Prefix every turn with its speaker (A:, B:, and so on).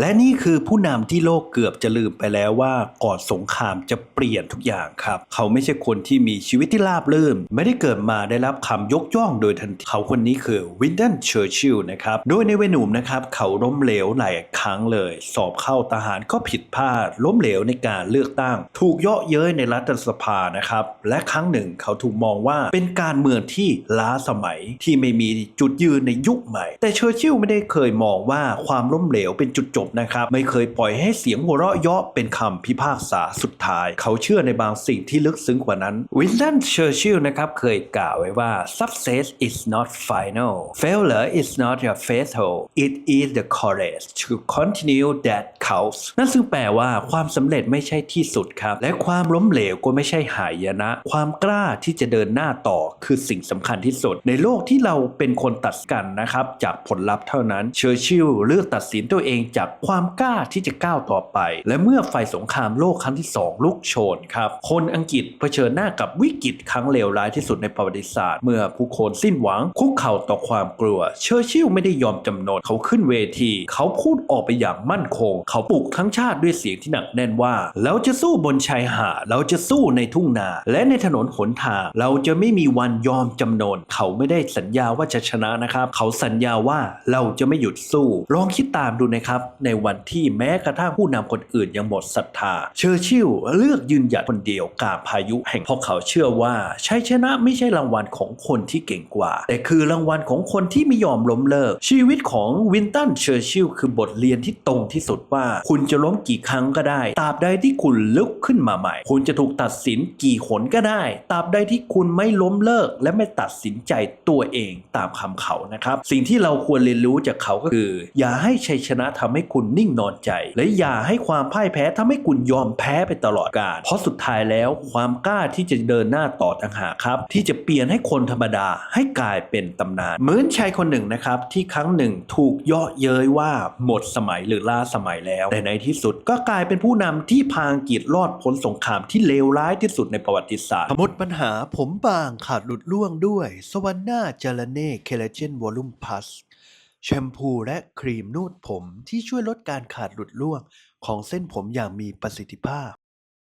A: และนี่คือผู้นำที่โลกเกือบจะลืมไปแล้วว่าก่อนสงครามจะเปลี่ยนทุกอย่างครับ เขาไม่ใช่คนที่มีชีวิตที่ราบรื่นไม่ได้เกิดมาได้รับคำยกย่องโดยทันทีเขาคนนี้คือวินดันเชอร์ชิลนะครับ โดยในวัยหนุ่มนะครับ เขาล้มเหลวหลายครั้งเลย สอบเข้าทหารก็ผิดพลาด ล้มเหลวในการเลือกตั้ง ถูกเยาะเย้ยในรัฐสภานะครับ และครั้งหนึ่งเขาถูกมองว่าเป็นการเมืองที่ล้าสมัยที่ไม่มีจุดยืนในยุคใหม่ แต่เชอร์ชิลไม่ได้เคยมองว่าความล้มเหลวเป็นจุดจบนะครับ ไม่เคยปล่อยให้เสียงหัวเราะเยาะเป็นคำพิพากษาสุดท้าย เขาเชื่อในบางสิ่งที่ลึกซึ้งกว่านั้น วินสตันเชอร์ชิลนะครับเคยกล่าวไว้ว่า success is not final failure is not a fatal it is the courage to continue that counts นั่นซึ่งแปลว่าความสำเร็จไม่ใช่ที่สุดครับ และความล้มเหลวก็ไม่ใช่หายนะ ความกล้าที่จะเดินหน้าต่อคือสิ่งสำคัญที่สุด ในโลกที่เราเป็นคนตัดกันนะครับ จากผลลัพธ์เท่านั้น เชอร์ชิลเลือกตัดสินตัวเองจากความกล้าที่จะก้าวต่อไป และเมื่อไฟสงครามโลกครั้งที่สองลุกโชนครับ คนอังกฤษเผชิญหน้ากับวิกฤตครั้งเลวร้ายที่สุดในประวัติศาสตร์ เมื่อผู้คนสิ้นหวังคุกเข่าต่อความกลัว เชอร์ชิลไม่ได้ยอมจำนนเขาขึ้นเวที เขาพูดออกไปอย่างมั่นคง เขาปลุกทั้งชาติด้วยเสียงที่หนักแน่นว่า เราจะสู้บนชายหาดเราจะสู้ในทุ่งนา และในถนนหนทาง เราจะไม่มีวันยอมจำนน เขาไม่ได้สัญญาว่าจะชนะนะครับ เขาสัญญาว่าเราจะไม่หยุดสู้ ลองคิดตามดูนะครับในวันที่แม้กระทั่งผู้นำคนอื่นยังหมดศรัทธา เชอร์ชิลเลือกยืนหยัดคนเดียวกลางพายุแห่งเพราะเขาเชื่อว่าชัยชนะไม่ใช่รางวัลของคนที่เก่งกว่า แต่คือรางวัลของคนที่ไม่ยอมล้มเลิก ชีวิตของวินตันเชอร์ชิลคือบทเรียนที่ตรงที่สุดว่า คุณจะล้มกี่ครั้งก็ได้ตราบใดที่คุณลุกขึ้นมาใหม่ คุณจะถูกตัดสินกี่หนก็ได้ตราบใดที่คุณไม่ล้มเลิก และไม่ตัดสินใจตัวเองตามคำเขานะครับ สิ่งที่เราควรเรียนรู้จากเขาก็คือ อย่าให้ชัยชนะทำให้คุณนิ่งนอนใจ และอย่าให้ความพ่ายแพ้ทำให้คุณยอมแพ้ไปตลอดกาลเพราะสุดท้ายแล้วความกล้าที่จะเดินหน้าต่อต่างหากครับ ที่จะเปลี่ยนให้คนธรรมดาให้กลายเป็นตำนานเหมือนชายคนหนึ่งนะครับที่ครั้งหนึ่งถูกเยาะเย้ยว่าหมดสมัยหรือล้าสมัยแล้ว แต่ในที่สุดก็กลายเป็นผู้นำที่พางกฤษรอดพ้นสงครามที่เลวร้ายที่สุดในประวัติศาสตร์หมดปัญหาผมบางขาดหลุดล่วงด้วย สวรรค์หน้าจารเน่เคลเจนวอลุ่มพัส แชมพูและครีมนวดผมที่ช่วยลดการขาดหลุดร่วงของเส้นผมอย่างมีประสิทธิภาพ